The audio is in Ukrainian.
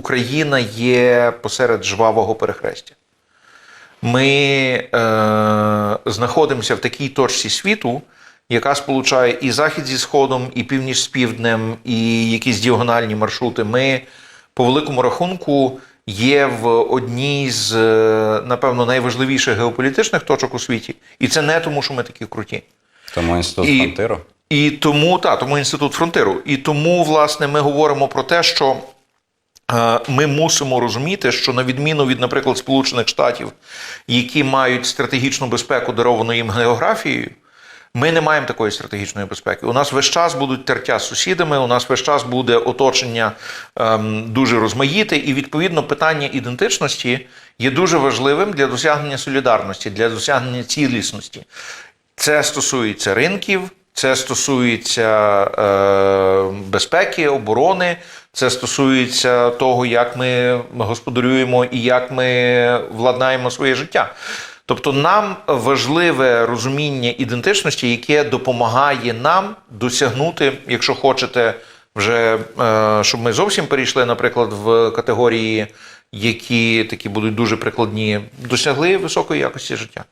Україна є посеред жвавого перехрестя. Ми е, знаходимося в такій точці світу, яка сполучає і захід зі сходом, і північ з півднем, і якісь діагональні маршрути. Ми по великому рахунку є в одній з, е, напевно, найважливіших геополітичних точок у світі. І це не тому, що ми такі круті. Тому інститут І- фронтиру. І тому та тому інститут фронтиру. І тому, власне, ми говоримо про те, що ми мусимо розуміти, що на відміну від, наприклад, Сполучених Штатів, які мають стратегічну безпеку, даровану їм географією. Ми не маємо такої стратегічної безпеки. У нас весь час будуть тертя з сусідами, у нас весь час буде оточення ем, дуже розмаїте, і відповідно питання ідентичності є дуже важливим для досягнення солідарності, для досягнення цілісності. Це стосується ринків, це стосується е, безпеки, оборони, це стосується того, як ми господарюємо і як ми владнаємо своє життя. Тобто нам важливе розуміння ідентичності, яке допомагає нам досягнути, якщо хочете, вже е, щоб ми зовсім перейшли, наприклад, в категорії, які такі будуть дуже прикладні, досягли високої якості життя.